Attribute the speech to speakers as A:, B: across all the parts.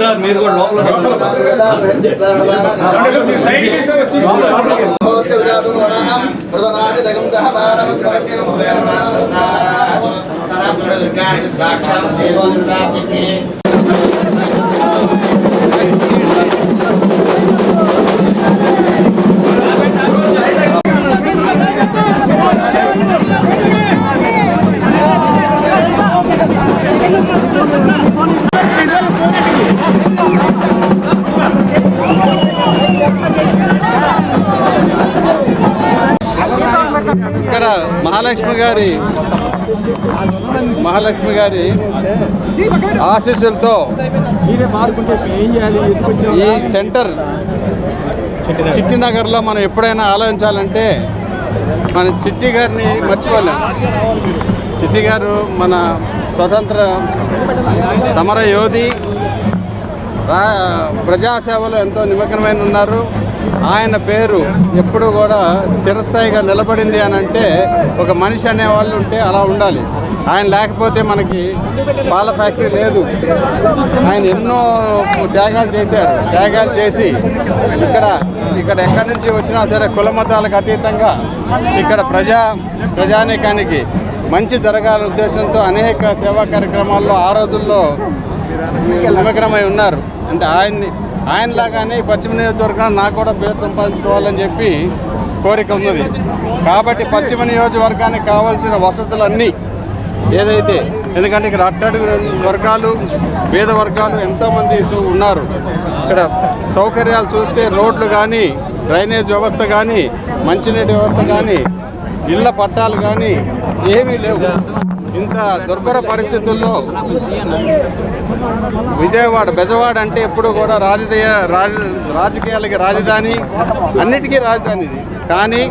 A: ద్వారా మీరు కూడా లోపల ప్రదనాదిదగం సహ భారమ
B: ఇక్కడ మహాలక్ష్మి గారి మహాలక్ష్మి గారి ఆశీస్సులతో ఈ సెంటర్ చిట్టి నగర్లో మనం ఎప్పుడైనా ఆలోచించాలంటే మన చిట్టి గారిని మర్చిపోలేం. చిట్టి గారు మన స్వతంత్ర సమర యోధి రా ప్రజాసేవలో ఎంతో నిమగ్నమైన ఉన్నారు ఆయన పేరు ఎప్పుడు కూడా చిరస్థాయిగా నిలబడింది అని అంటే ఒక మనిషి అనే వాళ్ళు ఉంటే అలా ఉండాలి. ఆయన లేకపోతే మనకి పాల ఫ్యాక్టరీ లేదు. ఆయన ఎన్నో త్యాగాలు చేశారు. త్యాగాలు చేసి ఇక్కడ ఇక్కడ ఎక్కడి నుంచి వచ్చినా సరే కుల మతాలకు అతీతంగా ఇక్కడ ప్రజా ప్రజానీకానికి మంచి జరగాలనే ఉద్దేశంతో అనేక సేవా కార్యక్రమాల్లో ఆ రోజుల్లో నిమగ్నమై ఉన్నారు. అంటే ఆయన్ని ఆయనలాగానే పశ్చిమ నియోజకవర్గం నాకు కూడా పేరు సంపాదించుకోవాలని చెప్పి కోరిక ఉన్నది. కాబట్టి పశ్చిమ నియోజకవర్గానికి కావాల్సిన వసతులన్నీ ఏదైతే ఎందుకంటే ఇక్కడ అట్టడుగు వర్గాలు పేద వర్గాలు ఎంతోమంది చూ- ఉన్నారు. ఇక్కడ సౌకర్యాలు చూస్తే రోడ్లు కానీ డ్రైనేజ్ వ్యవస్థ కానీ మంచినీటి వ్యవస్థ కానీ ఇళ్ళ పట్టాలు కానీ ఏమీ లేవు. ఇంత దుర్భర పరిస్థితుల్లో విజయవాడ బెజవాడ అంటే ఎప్పుడు కూడా రాజకీయ రాజ రాజకీయాలకి రాజధాని అన్నిటికీ రాజధాని కానీ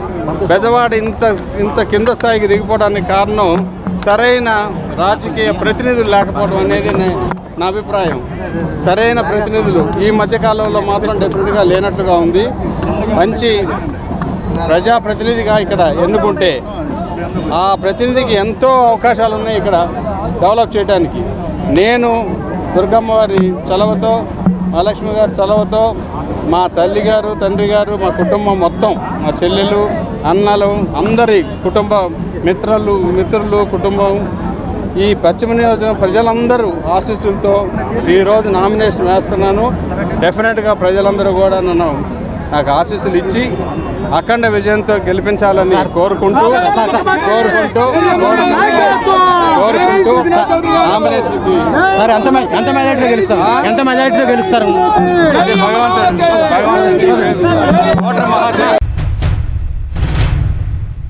B: బెజవాడ ఇంత ఇంత కింద స్థాయికి దిగిపోవడానికి కారణం సరైన రాజకీయ ప్రతినిధులు లేకపోవడం అనేది నా అభిప్రాయం. సరైన ప్రతినిధులు ఈ మధ్యకాలంలో మాత్రం డెఫినెట్గా లేనట్లుగా ఉంది. మంచి ప్రజాప్రతినిధిగా ఇక్కడ ఎన్నుకుంటే ఆ ప్రతినిధికి ఎంతో అవకాశాలు ఉన్నాయి ఇక్కడ డెవలప్ చేయడానికి నేను దుర్గమ్మ వారి చలవతో మహాలక్ష్మి గారి చలవతో మా తల్లి గారు తండ్రి గారు మా కుటుంబం మొత్తం మా చెల్లెలు అన్నలు అందరి కుటుంబ మిత్రులు మిత్రులు కుటుంబం ఈ పశ్చిమ నియోజకవర్గం ప్రజలందరూ ఆశీస్సులతో ఈరోజు నామినేషన్ వేస్తున్నాను. డెఫినెట్గా ప్రజలందరూ కూడా నన్ను నాకు ఆశీస్సులు ఇచ్చి అఖండ విజయంతో గెలిపించాలని కోరుకుంటూ కోరుకుంటూ కోరుకుంటూ నామినేషన్కి
C: సార్ ఎంత మె- ఎంత మెజార్టీలో గెలుస్తారు? ఎంత మెజార్టీలో గెలుస్తారు?
B: భగవంతుడు భగవంతుడి.